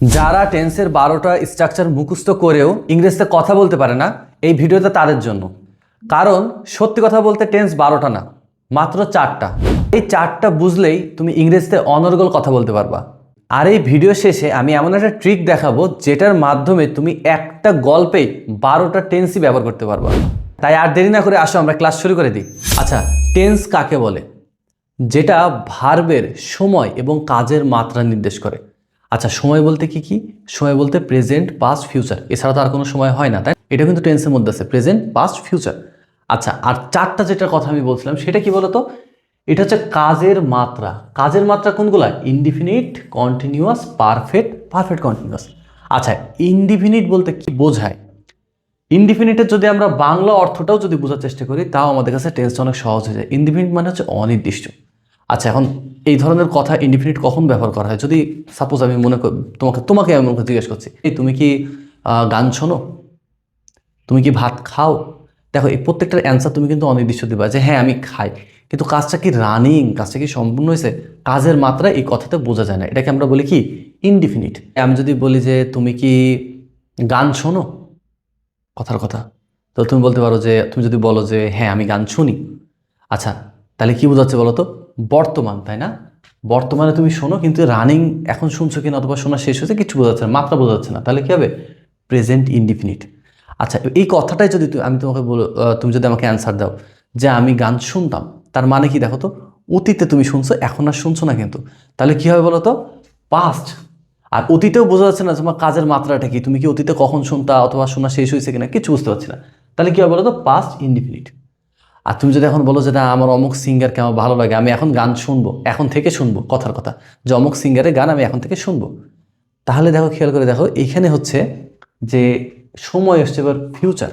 যারা টেন্সের বারোটা স্ট্রাকচার মুখস্থ করেও ইংরেজিতে কথা বলতে পারে না, এই ভিডিওটা তাদের জন্য। কারণ সত্যি কথা বলতে টেন্স বারোটা না, মাত্র চারটা। এই চারটা বুঝলেই তুমি ইংরেজিতে অনর্গল কথা বলতে পারবা। আর এই ভিডিও শেষে আমি এমন একটা ট্রিক দেখাবো, যেটার মাধ্যমে তুমি একটা গল্পে বারোটা টেন্সই ব্যবহার করতে পারবা। তাই আর দেরি না করে আসো, আমরা ক্লাস শুরু করে দিই। আচ্ছা টেন্স কাকে বলে? যেটা ভার্বের সময় এবং কাজের মাত্রা নির্দেশ করে। আচ্ছা সময় বলতে কি কি? সময় বলতে প্রেজেন্ট পাস্ট ফিউচার এছাড়া তো আর কোনো সময় হয় না, তাই এটা কিন্তু টেন্সের মধ্যে আছে প্রেজেন্ট পাস্ট ফিউচার আচ্ছা আর চারটা যেটার কথা আমি বলছিলাম, সেটা কি বলতো? এটা হচ্ছে কাজের মাত্রা। কাজের মাত্রা কোনগুলা? Indefinite continuous perfect perfect continuous আচ্ছা ইনডিফিনিট বলতে কি বোঝায়? ইনডিফিনিটের যদি আমরা বাংলা অর্থটাও যদি বোঝার চেষ্টা করি, তাও আমাদের কাছে টেন্স অনেক সহজ হয়ে যায়। ইনডিফিনিট মানে হচ্ছে অনির্দিষ্ট। আচ্ছা এখন এই ধরনের কথা ইনডিফিনিট কখন ব্যবহার করা হয়? যদি সাপোজ আমি মনে করি, তোমাকে তোমাকে আমি মনে জিজ্ঞেস করছি, এই তুমি কি গান শোনো? তুমি কি ভাত খাও? দেখো, এই প্রত্যেকটার অ্যান্সার তুমি কিন্তু অনির্দিষ্ট দিবা যে হ্যাঁ আমি খাই। কিন্তু কাজটা কি রানিং কাজটা কি সম্পূর্ণ হয়েছে? কাজের মাত্রা এই কথাতে বোঝা যায় না। এটাকে আমরা বলি কি? ইনডিফিনিট আমি যদি বলি যে, তুমি কি গান শোনো? কথার কথা। তো তুমি বলতে পারো যে, তুমি যদি বলো যে হ্যাঁ আমি গান শুনি। আচ্ছা তাহলে কি বোঝাচ্ছে বলো তো বর্তমান, তাই না? বর্তমানে তুমি শোনো, কিন্তু রানিং এখন শুনছো কিনা অথবা শোনা শেষ হয়েছে কিছু বোঝাচ্ছে না, মাত্রা বোঝা যাচ্ছে না, তাহলে কী হবে? প্রেজেন্ট ইনডিফিনিট আচ্ছা এই কথাটাই যদি আমি তোমাকে বলো তুমি যদি আমাকে অ্যান্সার দাও, যে আমি গান শুনতাম, তার মানে কি দেখো তো? অতীতে তুমি শুনছো, এখন আর শুনছো না কিন্তু। তাহলে কী হবে বলো তো? পাস্ট আর অতীতেও বোঝা যাচ্ছে না তোমার কাজের মাত্রাটা কি, তুমি কি অতীতে কখন শুনতা অথবা শোনা শেষ হয়েছে কিনা, কিছু বুঝতে পারছি না। তাহলে কী হবে বলো তো? পাস্ট ইনডিফিনিট আর তুমি যদি এখন বলো যে, না, আমার অমুক সিঙ্গারকে আমার ভালো লাগে, আমি এখন গান শুনব, এখন থেকে শুনব, কথার কথা, যে অমুক সিঙ্গারের গান আমি এখন থেকে শুনব। তাহলে দেখো, খেয়াল করে দেখো, এখানে হচ্ছে যে সময় এসছে এবার ফিউচার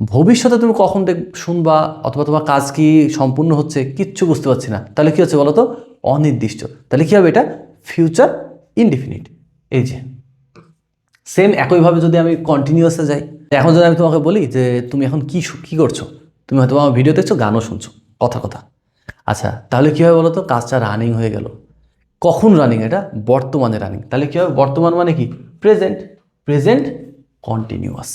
ভবিষ্যতে তুমি কখন দেখ, শুনবা, অথবা তোমার কাজ কি সম্পূর্ণ হচ্ছে, কিচ্ছু বুঝতে পারছি না। তাহলে কি হচ্ছে বলো তো অনির্দিষ্ট। তাহলে কী হবে এটা? ফিউচার ইনডিফিনিট এই যে। সেম একইভাবে যদি আমি কন্টিনিউয়াসে যাই। এখন যদি আমি তোমাকে বলি যে, তুমি এখন কি কী করছ? তুমি হয়তো আমার ভিডিও দেখছ, গানও শুনছো, কথা কথা। আচ্ছা তাহলে কী হবে বলো তো কাজটা রানিং হয়ে গেল। কখন রানিং এটা বর্তমানে রানিং তাহলে কী হবে? বর্তমান মানে কি? প্রেজেন্ট প্রেজেন্ট কন্টিনিউয়াস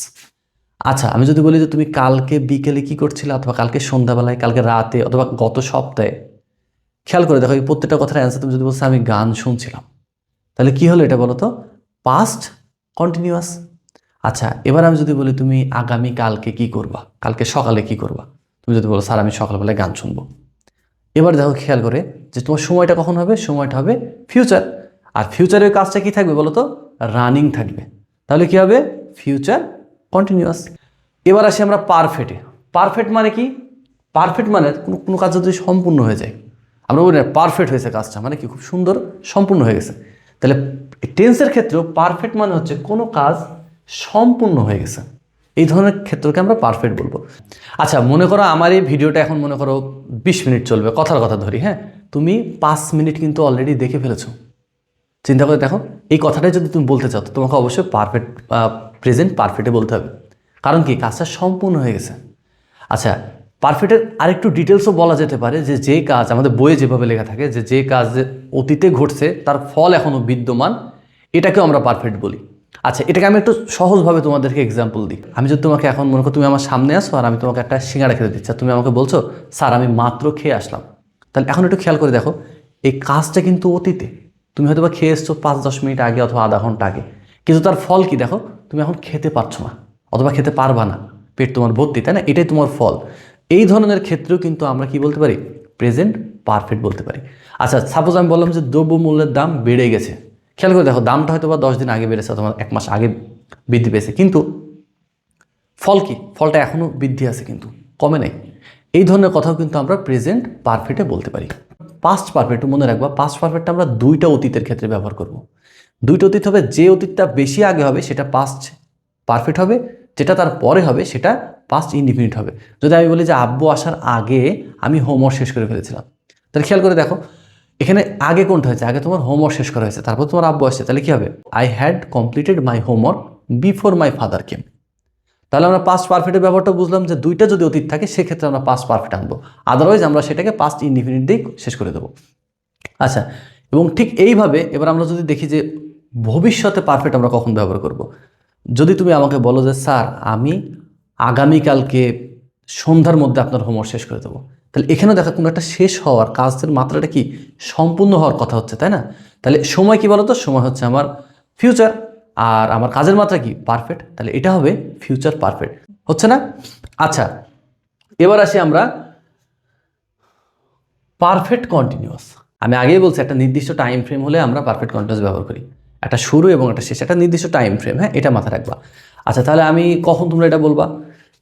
আচ্ছা আমি যদি বলি যে তুমি কালকে বিকেলে কি করছিলে অথবা কালকে সন্ধ্যাবেলায়, কালকে রাতে অথবা গত সপ্তাহে? খেয়াল করে দেখো, এই প্রত্যেকটা কথার অ্যান্সার তুমি যদি বলছো, আমি গান শুনছিলাম। তাহলে কি হলো এটা বলো তো পাস্ট কন্টিনিউয়াস আচ্ছা এবার আমি যদি বলি তুমি আগামী কালকে কি করবা? কালকে সকালে কি করবা? তুমি যদি বলো, স্যার, আমি সকালবেলায় গান শুনব। এবার দেখো, খেয়াল করে যে তোমার সময়টা কখন হবে? সময়টা হবে ফিউচার আর ফিউচারের কাজটা কি থাকবে বলো তো? রানিং থাকবে। তাহলে কি হবে? ফিউচার কন্টিনিউয়াস এবার আসি আমরা পারফেক্টে পারফেক্ট মানে কি? পারফেক্ট মানে কোনো কোনো কাজ যদি সম্পূর্ণ হয়ে যায়। আমরা বলি না পারফেক্ট হয়েছে কাজটা মানে কি? খুব সুন্দর, সম্পূর্ণ হয়ে গেছে। তাহলে টেন্সের ক্ষেত্রেও পারফেক্ট মানে হচ্ছে কোনো কাজ সম্পূর্ণ হয়ে গেছে। এই ধরনের ক্ষেত্রকে আমরা পারফেক্ট বলব। আচ্ছা মনে করো আমার এই ভিডিওটা এখন মনে করো বিশ মিনিট চলবে, কথার কথা ধরি হ্যাঁ? তুমি পাঁচ মিনিট কিন্তু অলরেডি দেখে ফেলেছো। চিন্তা করে দেখো, এই কথাটাই যদি তুমি বলতে চাও, তো তোমাকে অবশ্যই পারফেক্ট প্রেজেন্ট পারফেক্টে বলতে হবে। কারণ কি? কাজটা সম্পূর্ণ হয়ে গেছে। আচ্ছা পারফেক্টের আরেকটু ডিটেলসও বলা যেতে পারে যে যে কাজ, আমাদের বইয়ে যেভাবে লেখা থাকে যে যে কাজ অতীতে ঘটছে, তার ফল এখনও বিদ্যমান, এটাকেও আমরা পারফেক্ট বলি। আচ্ছা এটাকে আমি একটু সহজভাবে তোমাদেরকে এক্সাম্পল দিই। আমি যদি তোমাকে এখন মনে করো তুমি আমার সামনে আসো আর আমি তোমাকে একটা সিঙ্গাড়া খেতে দিচ্ছি তুমি আমাকে বলছো, স্যার, আমি মাত্র খেয়ে আসলাম। তাহলে এখন একটু খেয়াল করে দেখো, এই কাজটা কিন্তু অতীতে। তুমি হয়তো বা খেয়ে এসছো পাঁচ দশ মিনিট আগে অথবা আধা ঘণ্টা আগে। কিন্তু তার ফল কি দেখো? তুমি এখন খেতে পারছ না, অথবা খেতে পারবা না। পেট তোমার ভর্তি, তাই না? এটাই তোমার ফল। এই ধরনের ক্ষেত্রেও কিন্তু আমরা কি বলতে পারি? প্রেজেন্ট পারফেক্ট বলতে পারি। আচ্ছা সাপোজ আমি বললাম যে দ্রব্যমূল্যের দাম বেড়ে গেছে। খেয়াল করে দেখো, দামটা হয়তো বা দশ দিন আগে বেড়েছে অথবা এক মাস আগে বৃদ্ধি পেয়েছে। কিন্তু ফল কি? ফলটা এখনও বৃদ্ধি আছে কিন্তু, কমে নেই। এই ধরনের কথাও কিন্তু আমরা প্রেজেন্ট পারফেক্টে বলতে পারি। পাস্ট পারফেক্ট মনে রাখবা পাস্ট পারফেক্টটা আমরা দুইটা অতীতের ক্ষেত্রে ব্যবহার করব। দুইটা অতীত হবে, যে অতীতটা বেশি আগে হবে সেটা পাস্ট পারফেক্ট হবে, যেটা তার পরে হবে সেটা পাস্ট ইনডিফিনিট হবে। যদি আমি বলি যে আব্বু আসার আগে আমি হোমওয়ার্ক শেষ করে ফেলেছিলাম, তাহলে খেয়াল করে দেখো এখানে আগে কোনটা হয়েছে? আগে তোমার হোমওয়ার্ক শেষ করা হয়েছে, তারপর তোমার আব্বু আসছে, তাহলে কি হবে? I had completed my homework before my father came তাহলে আমরা পাস্ট পারফেক্টের ব্যাপারটা বুঝলাম যে দুইটা যদি অতীত থাকে, সেক্ষেত্রে আমরা পাস্ট পারফেক্ট আনব। আদারওয়াইজ আমরা সেটাকে পাস্ট ইনডিফিনিট দিয়ে শেষ করে দেবো। আচ্ছা এবং ঠিক এইভাবে এবার আমরা যদি দেখি যে ভবিষ্যতে পারফেক্ট আমরা কখন ব্যবহার করব। যদি তুমি আমাকে বলো যে, স্যার, আমি আগামীকালকে সন্ধ্যার মধ্যে আপনার হোমওয়ার্ক শেষ করে দেবো। তাহলে এখানে দেখা কোনো একটা শেষ হওয়ার কাজের মাত্রাটা কি সম্পূর্ণ হওয়ার কথা হচ্ছে, তাই না? তাহলে সময় কি বলতো? সময় হচ্ছে আমার ফিউচার আর আমার কাজের মাত্রা কি? পারফেক্ট তাহলে এটা হবে ফিউচার পারফেক্ট হচ্ছে না? আচ্ছা এবার আসি আমরা পারফেক্ট কন্টিনিউয়াস আমি আগেই বলছি, একটা নির্দিষ্ট টাইম ফ্রেম হলে আমরা পারফেক্ট কন্টিনিউয়াস ব্যবহার করি। একটা শুরু এবং একটা শেষ, একটা নির্দিষ্ট টাইম ফ্রেম হ্যাঁ? এটা মাথায় রাখবা। আচ্ছা তাহলে আমি কখন তোমরা এটা বলবা?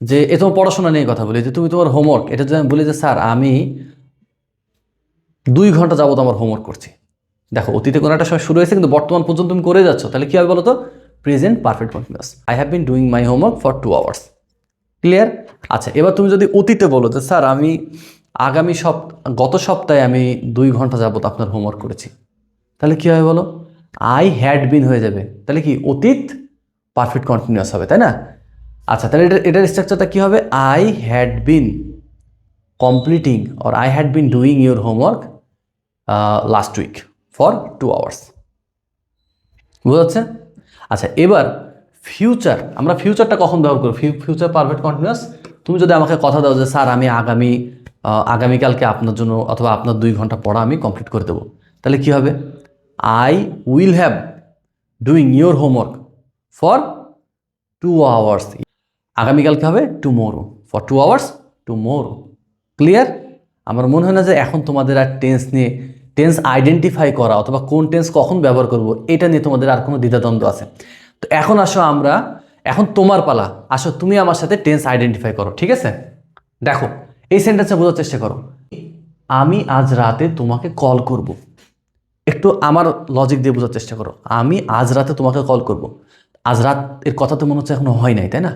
যে এ তোমার পড়াশোনা নিয়ে কথা বলি, যে তুমি তোমার হোমওয়ার্ক এটা যদি আমি বলি যে, স্যার, আমি দুই ঘণ্টা যাবত আমার হোমওয়ার্ক করছি। দেখো, অতীতে কোনো একটা সময় শুরু হয়েছে, কিন্তু বর্তমান পর্যন্ত তুমি করে যাচ্ছ, তাহলে কী হবে বলো তো present perfect continuous I have been doing my homework for two hours clear আচ্ছা এবার তুমি যদি অতীতে বলো যে, স্যার, আমি আগামী সপ গত সপ্তাহে আমি দুই ঘণ্টা যাবত আপনার হোমওয়ার্ক করেছি। তাহলে কী হবে বলো? আই হ্যাড বিন হয়ে যাবে। তাহলে কি? অতীত পারফেক্ট কন্টিনিউয়াস হবে, তাই না? আচ্ছা তাহলে এটা এটার স্ট্রাকচারটা কী হবে? I had been completing or I had been doing your homework last week for two hours বুঝা যাচ্ছে? আচ্ছা এবার ফিউচার আমরা ফিউচারটা কখন ব্যবহার করব? ফিউচার পারফেক্ট কন্টিনিউয়াস তুমি যদি আমাকে কথা দাও যে, স্যার, আমি আগামী আগামীকালকে আপনার জন্য অথবা আপনার দুই ঘণ্টা পড়া আমি কমপ্লিট করে দেবো। তাহলে কি হবে? I will have doing your homework for two hours আগামীকালকে হবে tomorrow for two hours tomorrow clear আমার মনে হয় না যে এখন তোমাদের আর টেন্স নিয়ে টেন্স আইডেন্টিফাই করা অথবা কোন টেন্স কখন ব্যবহার করব, এটা নিয়ে তোমাদের আর কোনো দ্বিধাদ্বন্দ্ব আছে। তো এখন আসো আমরা, এখন তোমার পালা। আসো, তুমি আমার সাথে টেন্স আইডেন্টিফাই করো, ঠিক আছে? দেখো, এই সেন্টেন্সটা বোঝার চেষ্টা করো। আমি আজ রাতে তোমাকে কল করব। একটু আমার লজিক দিয়ে বোঝার চেষ্টা করো। আমি আজ রাতে তোমাকে কল করব। আজ রাত এর কথা তো মনে হচ্ছে এখনও হয় নাই, তাই না?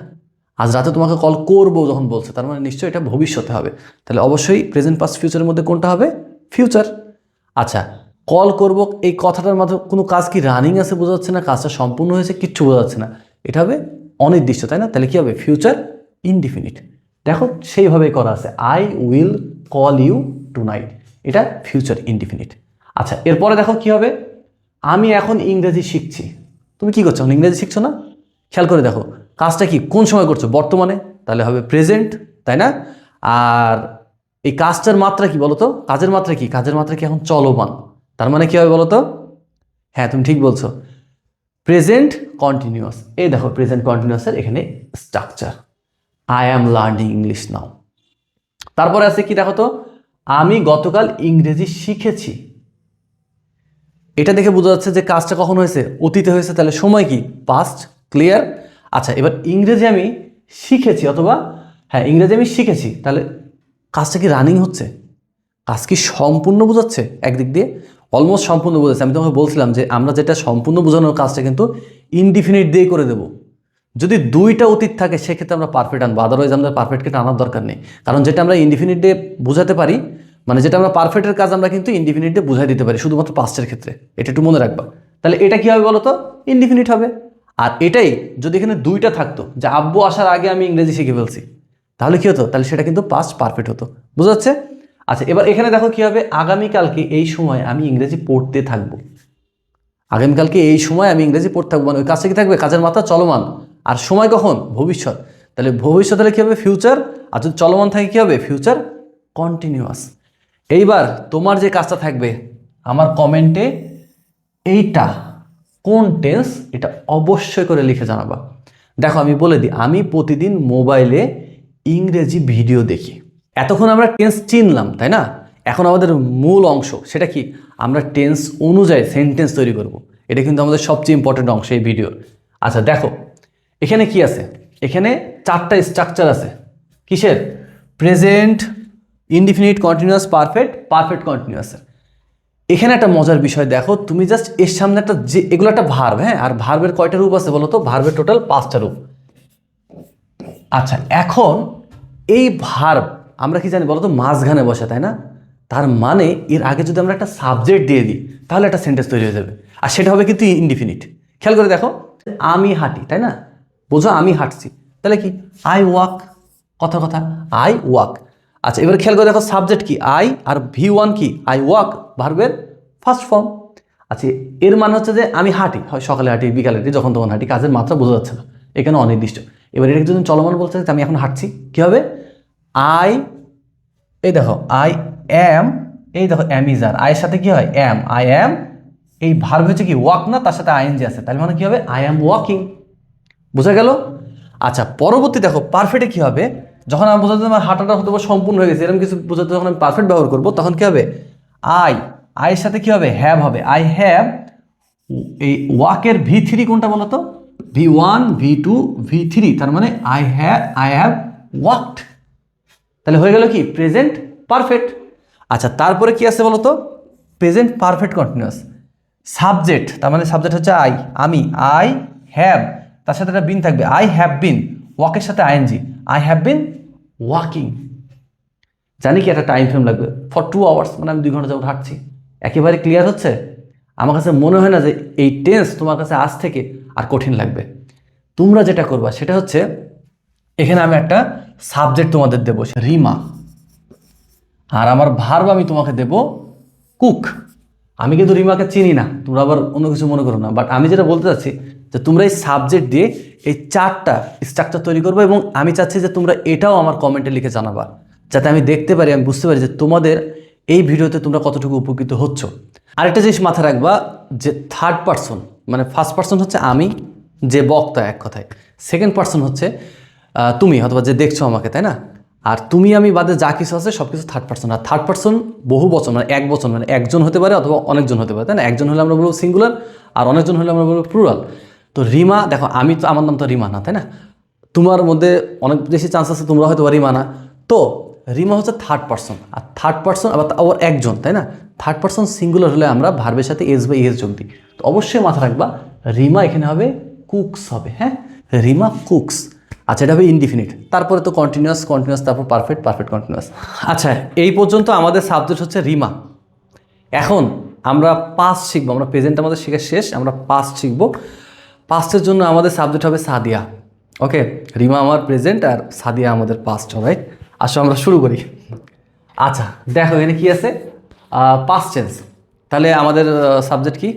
আজ রাতে তোমাকে কল করব যখন বলছে, তার মানে নিশ্চয়ই এটা ভবিষ্যতে হবে। তাহলে অবশ্যই প্রেজেন্ট পাস্ট ফিউচারের মধ্যে কোনটা হবে? ফিউচার আচ্ছা কল করব, এই কথাটার মাধ্যমে কোনো কাজ কি রানিং আছে বোঝা যাচ্ছে না, কাজটা সম্পূর্ণ হয়েছে, কিচ্ছু বোঝা যাচ্ছে না। এটা হবে অনির্দিষ্ট, তাই না? তাহলে কী হবে? ফিউচার ইনডিফিনিট দেখো সেইভাবেই করা আছে। I will call you tonight এটা ফিউচার ইনডিফিনিট আচ্ছা এরপরে দেখো কি হবে? আমি এখন ইংরেজি শিখছি। তুমি কি করছ? ইংরেজি শিখছো না? খেয়াল করে দেখো, কাজটা কি, কোন সময় করছ? বর্তমানে? তাহলে হবে প্রেজেন্ট তাই না? আর এই কাজটার মাত্রা কি বলতো? কাজের মাত্রা কি? কাজের মাত্রা কি এখন চলমান? তার মানে কি হবে বলতো? হ্যাঁ তুমি ঠিক বলছো। প্রেজেন্ট কন্টিনিউয়াস এই দেখো প্রেজেন্ট কন্টিনিউয়াসের এখানে structure I am learning English now তারপরে আছে কি দেখো তো? আমি গতকাল ইংরেজি শিখেছি। এটা দেখে বোঝা যাচ্ছে যে কাজটা কখন হয়েছে? অতীতে হয়েছে। তাহলে সময় কি? পাস্ট ক্লিয়ার আচ্ছা এবার ইংরেজি আমি শিখেছি অথবা হ্যাঁ ইংরেজি আমি শিখেছি, তাহলে কাজটা কি রানিং হচ্ছে? কাজ কি সম্পূর্ণ বোঝাচ্ছে? একদিক দিয়ে অলমোস্ট সম্পূর্ণ বোঝাচ্ছে। আমি তোমাকে বলছিলাম যে আমরা যেটা সম্পূর্ণ বোঝানোর কাজটা কিন্তু ইনডিফিনিট দিয়ে করে দেবো। যদি দুইটা অতীত থাকে, সেক্ষেত্রে আমরা পারফেক্ট আনব। আদারওয়াইজ আমাদের পারফেক্টকে আনার দরকার নেই। কারণ যেটা আমরা ইনডিফিনিট ডে বোঝাতে পারি মানে যেটা আমরা পারফেক্টের কাজ আমরা কিন্তু ইনডিফিনিট দিয়ে বুঝাই দিতে পারি, শুধুমাত্র পাস্টের ক্ষেত্রে। এটা একটু মনে রাখবা। তাহলে এটা কি হবে বলো তো ইনডিফিনিট হবে। আর এটাই যদি এখানে দুইটা থাকতো, যে আব্বু আসার আগে আমি ইংরেজি শিখে ফেলছি, তাহলে কী হতো? তাহলে সেটা কিন্তু পাস্ট পারফেক্ট হতো। বুঝা যাচ্ছে? আচ্ছা এবার এখানে দেখো কী হবে? আগামীকালকে এই সময় আমি ইংরেজি পড়তে থাকব। আগামীকালকে এই সময় আমি ইংরেজি পড়তে থাকব মানে ওই কাছে কি থাকবে? কাজের মাথা চলমান। আর সময় কখন? ভবিষ্যৎ। তাহলে ভবিষ্যৎ হলে কী হবে? ফিউচার আর যদি চলমান থাকে কী হবে? ফিউচার কন্টিনিউয়াস এইবার তোমার যে কাজটা থাকবে, আমার কমেন্টে এইটা। কোন টেন্স এটা অবশ্যই করে লিখে জানাবা। দেখো আমি বলে দিই, আমি প্রতিদিন মোবাইলে ইংরেজি ভিডিও দেখি। এতক্ষণ আমরা টেন্স চিনলাম, তাই না? এখন আমাদের মূল অংশ, সেটা কি? আমরা টেন্স অনুযায়ী সেন্টেন্স তৈরি করব। এটা কিন্তু আমাদের সবচেয়ে ইম্পর্টেন্ট অংশ এই ভিডিওর আচ্ছা দেখো, এখানে কি আছে? এখানে চারটা স্ট্রাকচার আছে। কিসের? Present indefinite continuous perfect perfect কন্টিনিউয়াসের এখানে একটা মজার বিষয় দেখো, তুমি জাস্ট এর সামনে একটা যে, এগুলো একটা ভার্ব হ্যাঁ? আর ভার্বের কয়টা রূপ আছে বলো তো? ভার্বের টোটাল পাঁচটা রূপ। আচ্ছা এখন এই ভার্ব আমরা কি জানি বলো তো? মাঝখানে বসে, তাই না? তার মানে এর আগে যদি আমরা একটা সাবজেক্ট দিয়ে দিই, তাহলে একটা সেন্টেন্স তৈরি হয়ে যাবে। আর সেটা হবে কিন্তু ইনডিফিনিট খেয়াল করে দেখো, আমি হাঁটি, তাই না? বোঝো, আমি হাঁটছি। তাহলে কি? আই ওয়াক কথা কথা। আই ওয়াক আচ্ছা এবার খেয়াল করে দেখো সাবজেক্ট কি? আই আর ভি ওয়ান কি? আই ওয়াক ভার্বের ফার্স্ট ফর্ম আচ্ছা এর মানে হচ্ছে যে আমি হাঁটি, হয় সকালে হাঁটি, বিকালে হাঁটি, যখন তখন হাঁটি, কাজের মাত্রা বোঝা যাচ্ছে না। এখানে অনির্দিষ্ট। এবার এটা যদি চলমান বলছে আমি এখন হাঁটছি। কী হবে? আই এই দেখো আই এম এই দেখো আর আয়ের সাথে কি হয়? এম আই এম এই ভার্ব হচ্ছে কি ওয়াক না, তার সাথে আইএনজি আছে। তাহলে মানে কী হবে? আই এম ওয়াকিং বোঝা গেল? আচ্ছা পরবর্তী দেখো পারফেক্টে কী হবে? যখন আমি বোঝাতে আমার হাঁটাটা হতে পারে সম্পূর্ণ হয়ে গেছে, এরকম কিছু বোঝাতে যখন আমি পারফেক্ট ব্যবহার করব, তখন কি হবে? আই আয়ের সাথে কি হবে? হ্যাভ হবে। আই হ্যাভ এই ওয়াকের ভি থ্রি কোনটা বলো তো V one V two V three তার মানে I have I have walked তাহলে হয়ে গেল কি? প্রেজেন্ট পারফেক্ট আচ্ছা তারপরে কি আছে বলো তো প্রেজেন্ট পারফেক্ট কন্টিনিউয়াস সাবজেক্ট তার মানে সাবজেক্ট হচ্ছে আই আমি আই হ্যাভ তার সাথে একটা বিন থাকবে। আই হ্যাভ বিন ওয়াকের সাথে ING I have been walking জানি কি একটা টাইম ফ্রেম লাগবে? ফর টু আওয়ার্স মানে আমি দুই ঘণ্টা যখন হাঁটছি। একেবারে ক্লিয়ার হচ্ছে? আমার কাছে মনে হয় না যে এই টেন্স তোমার কাছে আজ থেকে আর কঠিন লাগবে। তোমরা যেটা করবা, সেটা হচ্ছে, এখানে আমি একটা সাবজেক্ট তোমাদের দেবো রিমা আর আমার ভার্ব আমি তোমাকে দেব কুক আমি কিন্তু রিমাকে চিনি না, তোমরা আবার অন্য কিছু মনে করো না। বাট আমি যেটা বলতে চাচ্ছি যে তোমরা এই সাবজেক্ট দিয়ে এই চারটা স্ট্রাকচার তৈরি করবে এবং আমি চাচ্ছি যে তোমরা এটাও আমার কমেন্টে লিখে জানাবা। যাতে আমি দেখতে পারি, আমি বুঝতে পারি যে তোমাদের এই ভিডিওতে তোমরা কতটুকু উপকৃত হচ্ছ। আরেকটা জিনিস মাথায় রাখবা যে থার্ড পার্সন মানে ফার্স্ট পার্সন হচ্ছে আমি, যে বক্তা এক কথায়। সেকেন্ড পার্সন হচ্ছে তুমি অথবা যে দেখছ আমাকে, তাই না? আর তুমি আমি বাদে যা কিছু আছে সব কিছু থার্ড পার্সন আর থার্ড পার্সন বহু বচন মানে এক বচন মানে একজন হতে পারে অথবা অনেকজন হতে পারে, তাই না? একজন হলে আমরা বলব সিঙ্গুলার আর অনেকজন হলে আমরা বলব প্লুরাল তো রিমা, দেখো, আমি তো, আমার নাম তো রিমা না, তাই না? তোমার মধ্যে অনেক বেশি চান্স আছে, তোমরা হয়তো রিমা না। তো রিমা হচ্ছে থার্ড পার্সন আর থার্ড পার্সন আবার ওর একজন, তাই না? থার্ড পার্সন সিঙ্গুলার হলে আমরা ভার্বের সাথে এস বা ইএস যোগ দিই। তো অবশ্যই মাথা রাখবা, রিমা এখানে হবে কুকস হবে হ্যাঁ? রিমা কুকস আচ্ছা এটা হবে ইনডিফিনিট তারপরে তো কন্টিনিউয়াস কন্টিনিউয়াস তারপর পারফেক্ট পারফেক্ট কন্টিনিউয়াস আচ্ছা এই পর্যন্ত আমাদের সাবজেক্ট হচ্ছে রিমা। এখন আমরা পাস শিখব, আমরা প্রেজেন্ট আমাদের শেখা শেষ, আমরা পাস শিখব। পাস্টের জন্য আমাদের সাবজেক্ট হবে সাদিয়া। ওকে রিমা আমার প্রেজেন্ট আর সাদিয়া আমাদের পাস্ট হবে আসো, আমরা শুরু করি। আচ্ছা দেখো, এখানে কি আছে? পাস চেঞ্জ তাহলে আমাদের সাবজেক্ট কি?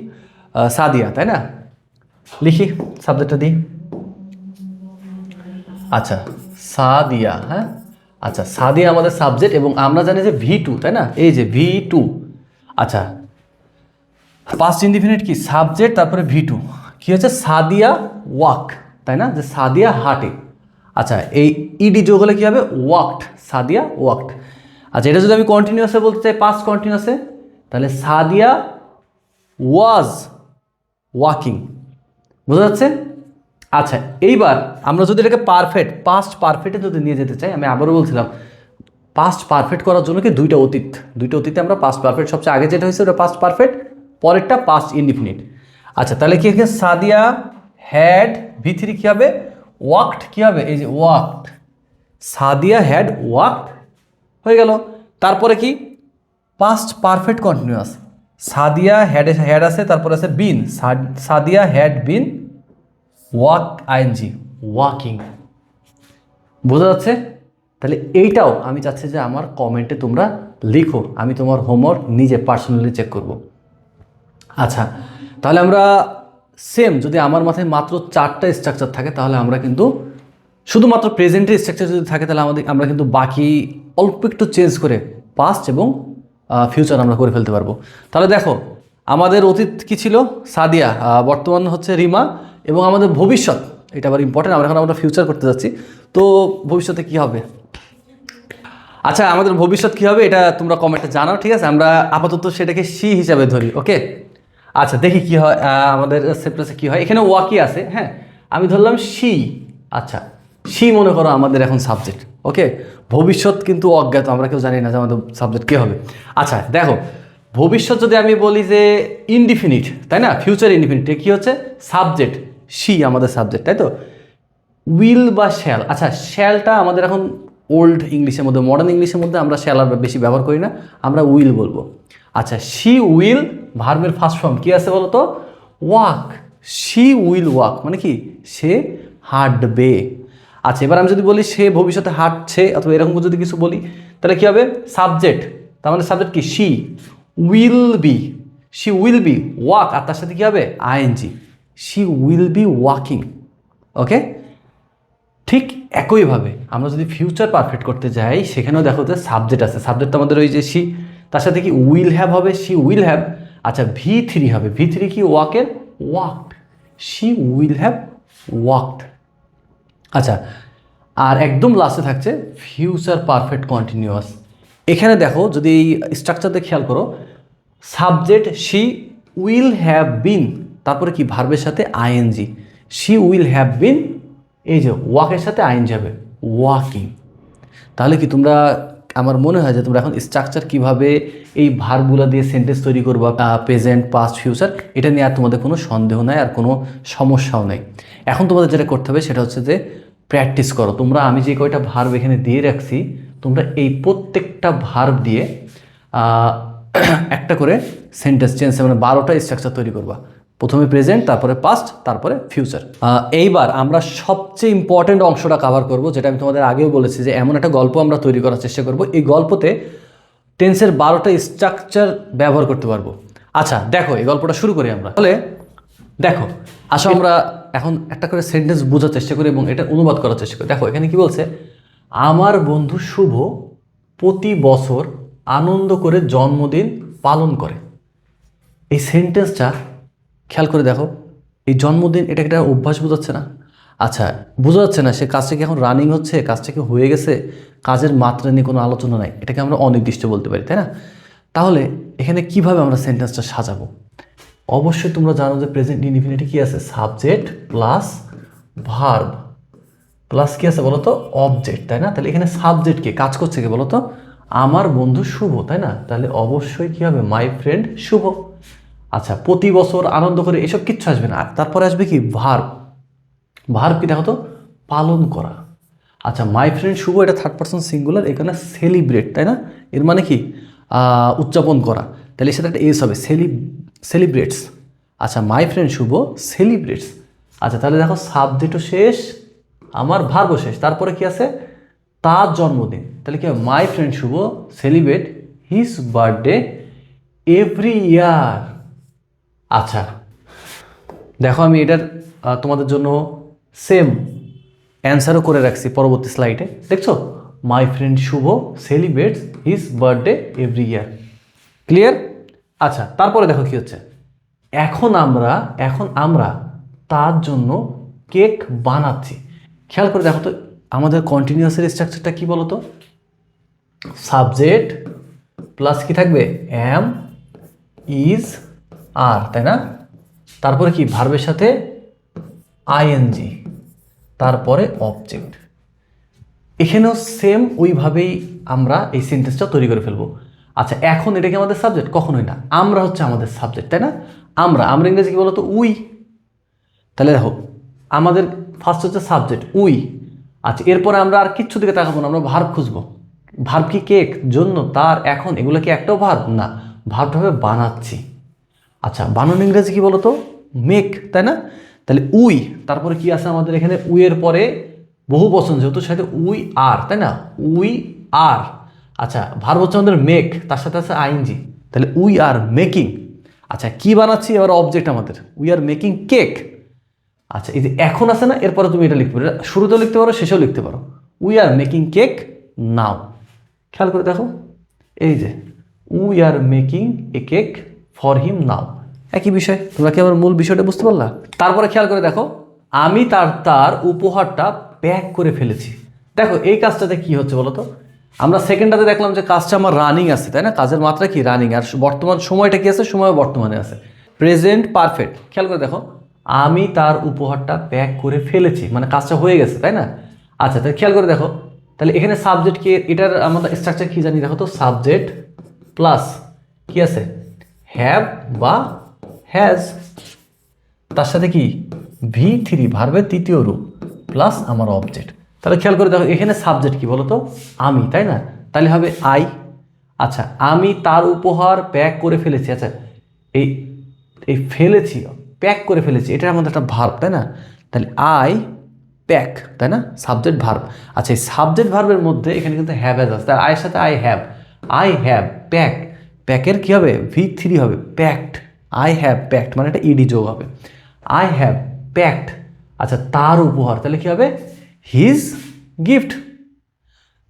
সাদিয়া, তাই না? লিখি সাবজেক্টটা দিই। আচ্ছা সাদিয়া হ্যাঁ? আচ্ছা সাদিয়া আমাদের সাবজেক্ট এবং আমরা জানি যে ভি টু তাই না? এই যে ভি টু আচ্ছা পাস্ট ইনডিফিনিট কি? সাবজেক্ট তারপরে ভি টু কী হচ্ছে? সাদিয়া ওয়াক, তাই না? যে সাদিয়া হাঁটে। আচ্ছা এই ইডি যোগ হলে কী হবে? ওয়াকড সাদিয়া ওয়াকড আচ্ছা এটা যদি আমি কন্টিনিউসে বলতে চাই পাস্ট কন্টিনিউসে তাহলে সাদিয়া ওয়াজ ওয়াকিং। বোঝা যাচ্ছে? আচ্ছা এইবার আমরা যদি এটাকে পারফেক্ট পাস্ট পারফেক্টে যদি নিয়ে যেতে চাই, আমি আবারও বলছিলাম পাস্ট পারফেক্ট করার জন্য কি দুইটা অতীত? দুইটা অতীতে আমরা পাস্ট পারফেক্ট সবচেয়ে আগে যেটা হয়েছে ওটা পাস্ট পারফেক্ট পরেরটা পাস্ট ইনডিফিনিট আচ্ছা তাহলে কি এখানে সাদিয়া হ্যাড ভি থ্রি কী হবে? ওয়াকড কী হবে? এই যে ওয়াকড সাদিয়া হ্যাড ওয়াকড হয়ে গেল। তারপরে কি? Past perfect continuous Sadia had had আছে, তারপরে আছে been Sadia had been walk ING walking বোঝা যাচ্ছে? তাহলে এইটাও আমি চাচ্ছি যে আমার কমেন্টে তোমরা লিখো। আমি তোমার হোমওয়ার্ক নিজে পার্সোনালি চেক করব। আচ্ছা তাহলে আমরা সেম যদি আমার মাথায় মাত্র চারটা স্ট্রাকচার থাকে, তাহলে আমরা কিন্তু শুধুমাত্র প্রেজেন্টের স্ট্রাকচার যদি থাকে, তাহলে আমাদের, আমরা কিন্তু বাকি অল্প একটু চেঞ্জ করে পাস্ট এবং ফিউচার আমরা করে ফেলতে পারব। তাহলে দেখো, আমাদের অতীত কি ছিল? সাদিয়া বর্তমান হচ্ছে রিমা এবং আমাদের ভবিষ্যৎ। এটা আবার ইম্পর্টেন্ট আমরা এখন আমরা ফিউচার করতে যাচ্ছি। তো ভবিষ্যতে কি হবে? আচ্ছা আমাদের ভবিষ্যৎ কী হবে? এটা তোমরা কমেন্টে জানাও, ঠিক আছে? আমরা আপাতত সেটাকে সি হিসাবে ধরি ওকে আচ্ছা দেখি কি হয় আমাদের সেপ্টাসে কি হয়। এখানে ওয়াকি আছে হ্যাঁ? আমি ধরলাম সি আচ্ছা সি মনে করো আমাদের এখন সাবজেক্ট, ওকে? ভবিষ্যৎ কিন্তু অজ্ঞাত, আমরা কেউ জানি না যে আমাদের সাবজেক্ট কী হবে। আচ্ছা দেখো, ভবিষ্যৎ যদি আমি বলি যে ইনডিফিনিট তাই না? ফিউচার ইনডিফিনিট কী হচ্ছে? সাবজেক্ট সি আমাদের সাবজেক্ট তাই তো? উইল বা শ্যাল আচ্ছা শ্যালটা আমাদের এখন ওল্ড ইংলিশের মধ্যে মডার্ন ইংলিশের মধ্যে আমরা শ্যাল আর বেশি ব্যবহার করি না, আমরা উইল বলব। আচ্ছা শি উইল ভার্বের ফার্স্ট ফর্ম কী আছে বলো তো ওয়াক শি উইল ওয়াক মানে কি? সে হাঁটবে। আচ্ছা এবার আমি যদি বলি সে ভবিষ্যতে হাঁটছে, অথবা এরকম যদি কিছু বলি, তাহলে কী হবে? সাবজেক্ট তার মানে সাবজেক্ট কি? She will be she will be walk আর তার সাথে কী হবে? ING she will be walking okay ঠিক একইভাবে, আমরা যদি ফিউচার পারফেক্ট করতে যাই, সেখানেও দেখো যে সাবজেক্ট আছে। সাবজেক্ট আমাদের ওই যে শি তার সাথে কি উইল হ্যাভ হবে? শি উইল হ্যাভ আচ্ছা ভি থ্রি হবে। ভি থ্রি কি ওয়াকের walked she will have walked আচ্ছা আর একদম লাস্টে থাকছে ফিউচার পারফেক্ট কন্টিনিউয়াস এখানে দেখো, যদি এই স্ট্রাকচারতে খেয়াল করো subject she will have been তারপরে কি ভার্বের সাথে ING she will have been এই যে ওয়াকের সাথে আইন যাবে ওয়াকিং তাহলে কি তোমরা আমার মনে হয় যে তোমরা এখন স্ট্রাকচার কীভাবে এই ভারগুলো দিয়ে সেন্টেন্স তৈরি করবা প্রেজেন্ট পাস্ট ফিউচার এটা নিয়ে আর তোমাদের কোনো সন্দেহ নাই আর কোনো সমস্যাও নেই। এখন তোমাদের যেটা করতে হবে সেটা হচ্ছে যে প্র্যাকটিস করো। তোমরা, আমি যে কয়টা ভার্ব এখানে দিয়ে রাখছি, তোমরা এই প্রত্যেকটা ভার্ব দিয়ে একটা করে সেন্টেন্স চেঞ্জ মানে বারোটা স্ট্রাকচার তৈরি করবা। প্রথমে প্রেজেন্ট তারপরে পাস্ট তারপরে ফিউচার এইবার আমরা সবচেয়ে ইম্পর্ট্যান্ট অংশটা কভার করব, যেটা আমি তোমাদের আগেও বলেছি যে এমন একটা গল্প আমরা তৈরি করার চেষ্টা করব। এই গল্পতে টেন্সের বারোটা স্ট্রাকচার ব্যবহার করতে পারব। আচ্ছা দেখো, এই গল্পটা শুরু করি আমরা। তাহলে, দেখো, আসো আমরা এখন একটা করে সেন্টেন্স বোঝার চেষ্টা করি এবং এটা অনুবাদ করার চেষ্টা করি। দেখো, এখানে কি বলছে? আমার বন্ধু শুভ প্রতি বছর আনন্দ করে জন্মদিন পালন করে। এই সেন্টেন্সটা খেয়াল করে দেখো, এই জন্মদিন এটা একটা অভ্যাস বোঝাচ্ছে না। আচ্ছা বোঝা যাচ্ছে না সে কাজটা কি এখন রানিং হচ্ছে, কাজটা কি হয়ে গেছে? কাজের মাত্রা নিয়ে কোনো আলোচনা নাই। এটাকে আমরা অনির্দিষ্ট বলতে পারি, তাই না? তাহলে এখানে কীভাবে আমরা সেন্টেন্সটা সাজাবো? অবশ্যই তোমরা জানো যে প্রেজেন্ট ইনফিনিটি কি আছে? সাবজেক্ট প্লাস ভার্ব প্লাস কি আছে বলো তো অবজেক্ট তাই না? তাহলে এখানে সাবজেক্ট কে কাজ করছে কে বলো তো আমার বন্ধু শুভ, তাই না? তাহলে অবশ্যই কি হবে? My friend Shubho. আচ্ছা প্রতি বছর আনন্দ করে এসব কিচ্ছু আসবে না। আর তারপরে আসবে কি? ভার্ব। ভার্ব কি দেখো তো? পালন করা। আচ্ছা মাই ফ্রেন্ড শুভ, এটা থার্ড পার্সন সিঙ্গুলার এখানে সেলিব্রেট তাই না? এর মানে কি? উদযাপন করা। তাহলে সেটা একটা এস হবে সেলি সেলিব্রেটস আচ্ছা মাই ফ্রেন্ড শুভ সেলিব্রেটস আচ্ছা তাহলে দেখো সাবজেক্টও শেষ, আমার ভার্বও শেষ। তারপরে কি আছে? তার জন্মদিন। তাহলে কি my friend Shubho celebrate his birthday every year আচ্ছা। দেখো আমি এটার তোমাদের জন্য সেম অ্যান্সারও করে রাখছি পরবর্তী স্লাইডে দেখছ? My friend Shubho celebrates his birthday every year clear আচ্ছা তারপরে দেখো কি হচ্ছে? এখন আমরা এখন আমরা তার জন্য কেক বানাচ্ছি। খেয়াল করে দেখো তো, আমাদের কন্টিনিউয়াসের স্ট্রাকচারটা কি বলো তো সাবজেক্ট প্লাস কি থাকবে? অ্যাম ইজ আর, তাই না? তারপরে কি? ভার্বের সাথে আইএনজি তারপরে অবজেক্ট এখানেও সেম ওইভাবেই আমরা এই সেন্টেন্সটা তৈরি করে ফেলব। আচ্ছা এখন এটা কি আমাদের সাবজেক্ট কখনোই না। আমরা হচ্ছে আমাদের সাবজেক্ট তাই না? আমরা আমরা ইংরেজি কি বলতো? উই। তাহলে দেখো, আমাদের ফার্স্ট হচ্ছে সাবজেক্ট উই। আচ্ছা এরপরে আমরা আর কিচ্ছু দিকে তাকাবো না, আমরা ভার্ব খুঁজবো। ভার্ব কি কেক জন্য, তার, এখন, এগুলো কি একটাও ভার্ব না। ভার্ব বানাচ্ছি। আচ্ছা বানান ইংরেজি কি বলতো? মেক তাই না? তাহলে উই, তারপরে কি আছে আমাদের এখানে? উইয়ের পরে বহু বচন যেহেতু সাথে উই আর, তাই না? We are. আচ্ছা ভার হচ্ছে আমাদের মেক তার সাথে আছে আইনজি তাহলে উই আর মেকিং। আচ্ছা কি বানাচ্ছি? এবার অবজেক্ট আমাদের। We are making cake. আচ্ছা এই যে এখন আছে না, এরপরে তুমি এটা লিখতে পারো শুরুতেও লিখতে পারো, শেষেও লিখতে পারো। We are making cake now. খেয়াল করে দেখো। এই যে, we are making a cake for him now. একই বিষয়, তোমরা কি আমার মূল বিষয়টা বুঝতে পারলা? তারপরে খেয়াল করে দেখো, আমি তার তার উপহারটা প্যাক করে ফেলেছি। দেখো, এই কাজটাতে কি হচ্ছে বলো তো? আমরা সেকেন্ডটাতে দেখলাম যে কাজটা আমার রানিং আছে, তাই না? কাজের মাত্রা কি? রানিং। আর বর্তমান সময়টা কি আছে? সময় বর্তমানে আছে। Present perfect. খেয়াল করে দেখো, আমি তার উপহারটা প্যাক করে ফেলেছি মানে কাজটা হয়ে গেছে, তাই না? আচ্ছা তাহলে খেয়াল করে দেখো, তাহলে এখানে সাবজেক্ট কি? এটার আমাদের স্ট্রাকচার কি জানি? দেখো তো সাবজেক্ট প্লাস কি আছে? হ্যাভ বা হ্যাজ তার সাথে কি? ভি থ্রি ভার্বের তৃতীয় রূপ প্লাস আমার অবজেক্ট তাহলে খেয়াল করে দেখো, এখানে সাবজেক্ট কি বলো তো আমি, তাই না? তাহলে হবে আই আচ্ছা আমি তার উপহার প্যাক করে ফেলেছি। আচ্ছা এই এই ফেলেছি প্যাক করে ফেলেছি এটা আমাদের একটা ভার্ব তাই না? তাহলে আই প্যাক তাই না? সাবজেক্ট ভার্ব আচ্ছা এই সাবজেক্ট ভার্বের মধ্যে এখানে কিন্তু হ্যাভ হ্যাজ আছে। তার আয়ের সাথে I have I have pack প্যাকের কী হবে? ভি থ্রি হবে। প্যাক্ট আই হ্যাভ প্যাক্ট মানে একটা ইডি যোগ হবে। আই হ্যাভ প্যাক্ট আচ্ছা তার উপহার। তাহলে কী হবে? হিজ গিফট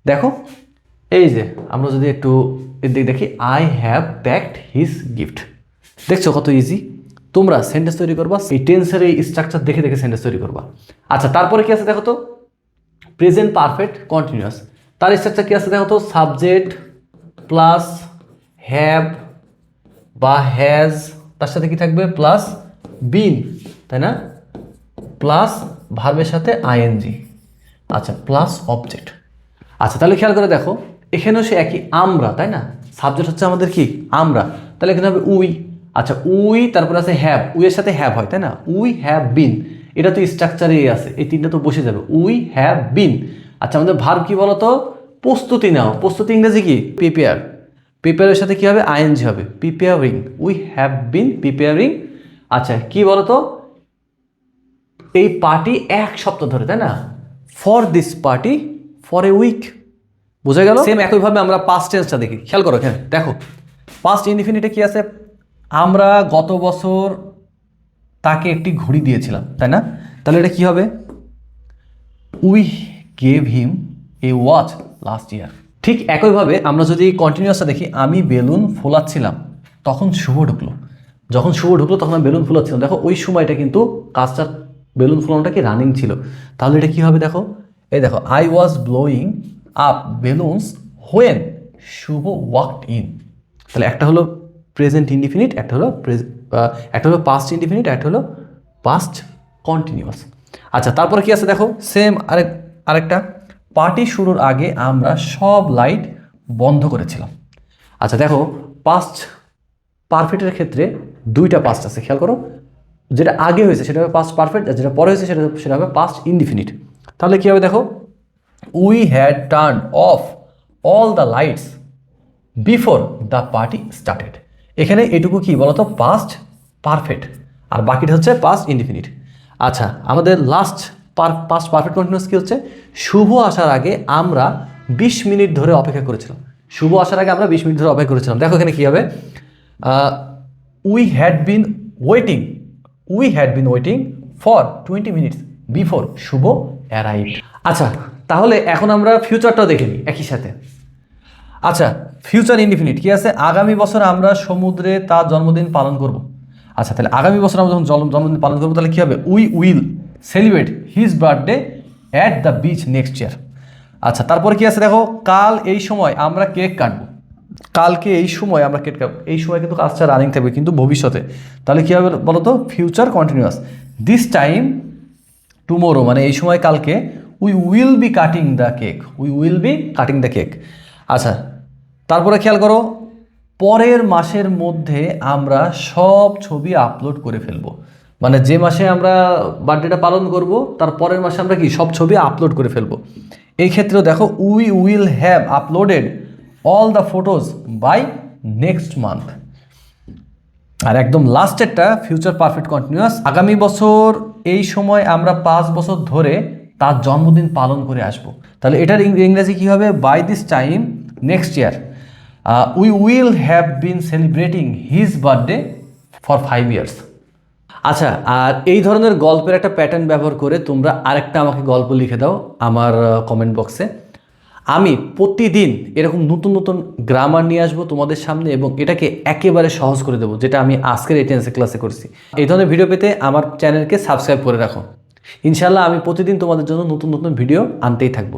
দেখো, এই যে আমরা যদি একটু এদিকে দেখি I have packed his gift দেখছ কত ইজি তোমরা সেন্টেন্স তৈরি করবা এই টেন্সের এই স্ট্রাকচার দেখে দেখে সেন্টেন্স তৈরি করবা। আচ্ছা তারপরে কি আছে দেখো তো? প্রেজেন্ট পারফেক্ট কন্টিনিউয়াস তার স্ট্রাকচার কি আছে দেখো তো? সাবজেক্ট প্লাস হ্যাভ বা হ্যাজ তার সাথে কি থাকবে? প্লাস বিন তাই না? প্লাস ভার্বের সাথে আইএনজি আচ্ছা প্লাস অবজেক্ট আচ্ছা তাহলে খেয়াল করে দেখো, এখানেও সে একই আমরা, তাই না? সাবজেক্ট হচ্ছে আমাদের কি? আমরা। তাহলে এখানে হবে উই। আচ্ছা উই, তারপরে আছে হ্যাভ উইয়ের সাথে হ্যাভ হয়, তাই না? উই হ্যাভ বিন এটা তো স্ট্রাকচারেই আছে, এই তিনটা তো বসে যাবে। উই হ্যাভ বিন আচ্ছা আমাদের ভার্ব কি বলতো? প্রস্তুতি নাও। প্রস্তুতি ইংরেজি কি? প্রিপেয়ার প্রিপেয়ারের সাথে কি হবে? আইএনজি হবে। Preparing we have been preparing আচ্ছা কি বলতো? এই পার্টি এক সপ্তাহ ধরে, তাই না? For this party for a week বোঝা গেল? সেম একইভাবে আমরা পাস্ট টেন্সটা দেখি। খেয়াল করো হ্যাঁ দেখো। পাস্ট ইনডিফিনিটে কি আছে? আমরা গত বছর তাকে একটি ঘড়ি দিয়েছিলাম, তাই না? তাহলে এটা কি হবে? We gave him a watch last year ঠিক একইভাবে আমরা যদি কন্টিনিউয়াসটা দেখি, আমি বেলুন ফোলাচ্ছিলাম, তখন শুভ ঢুকলো। যখন শুভ ঢুকলো, তখন আমি বেলুন ফোলাচ্ছিলাম। দেখো, ওই সময়টা কিন্তু কাজটা, বেলুন ফোলানোটা কি রানিং ছিল। তাহলে এটা কী হবে দেখো? এই দেখো I was blowing up balloons when Shubho walked in তাহলে একটা হলো প্রেজেন্ট ইনডিফিনিট একটা হলো একটা হলো পাস্ট ইনডিফিনিট একটা হলো পাস্ট কন্টিনিউয়াস আচ্ছা তারপরে কি আছে দেখো? সেম আরেক, আরেকটা। পার্টি শুরুর আগে আমরা সব লাইট বন্ধ করেছিলাম। আচ্ছা দেখো পাস্ট পারফেক্টের ক্ষেত্রে দুইটা পাস্ট আছে খেয়াল করো। যেটা আগে হয়েছে সেটা হবে পাস্ট পারফেক্ট আর যেটা পরে হয়েছে সেটা সেটা হবে পাস্ট ইনডিফিনিট তাহলে কী হবে দেখো? We had turn off all the lights before the party started এখানে এটুকু কি বলতো? পাস্ট পারফেক্ট আর বাকিটা হচ্ছে পাস্ট ইনডিফিনিট আচ্ছা আমাদের লাস্ট পাস্ট পারফেক্ট কন্টিনিউস কি হচ্ছে? শুভ আসার আগে আমরা বিশ মিনিট ধরে অপেক্ষা করেছিলাম। শুভ আসার আগে আমরা বিশ মিনিট ধরে অপেক্ষা করেছিলাম। দেখো এখানে কী হবে? We had been waiting we had been waiting for twenty minutes before Shubho arrive আচ্ছা তাহলে এখন আমরা ফিউচারটাও দেখে নিই একই সাথে। আচ্ছা ফিউচার ইনডিফিনিট কি আছে? আগামী বছর আমরা সমুদ্রে তার জন্মদিন পালন করব। আচ্ছা তাহলে আগামী বছর আমরা যখন জন্ম- জন্মদিন পালন করব, তাহলে কী হবে? We will celebrate his birthday at the beach next year আচ্ছা তারপরে কি আছে দেখো? কাল এই সময় আমরা কেক কাটবো। কালকে এই সময় আমরা কেক কাটবো। এই সময় কিন্তু কাজটা রানিং থাকবে, কিন্তু ভবিষ্যতে। তাহলে কী হবে বলো তো future continuous this time tomorrow মানে এই সময় কালকে we will be cutting the cake we will be cutting the cake আচ্ছা তারপরে খেয়াল করো, পরের মাসের মধ্যে আমরা সব ছবি আপলোড করে ফেলব। মানে যে মাসে আমরা বার্থডেটা পালন করব, তার পরের মাসে আমরা কি সব ছবি আপলোড করে ফেলব। এই ক্ষেত্রেও দেখো we will have uploaded all the photos by next month আর একদম লাস্টেরটা ফিউচার পারফেক্ট কন্টিনিউয়াস আগামী বছর এই সময় আমরা পাঁচ বছর ধরে তার জন্মদিন পালন করে আসব। তাহলে এটার ইংরেজি কী হবে? By this time next year we will have been celebrating his birthday for five years আচ্ছা আর এই ধরনের গল্পের একটা প্যাটার্ন ব্যবহার করে তোমরা আরেকটা আমাকে গল্প লিখে দাও আমার কমেন্ট বক্সে আমি প্রতিদিন এরকম নতুন নতুন গ্রামার নিয়ে আসব তোমাদের সামনে এবং এটাকে একেবারে সহজ করে দেবো, যেটা আমি আজকের এই ক্লাসে করছি। এই ধরনের ভিডিও পেতে আমার চ্যানেলকে সাবস্ক্রাইব করে রাখো। ইনশাল্লাহ আমি প্রতিদিন তোমাদের জন্য নতুন নতুন ভিডিও আনতেই থাকব।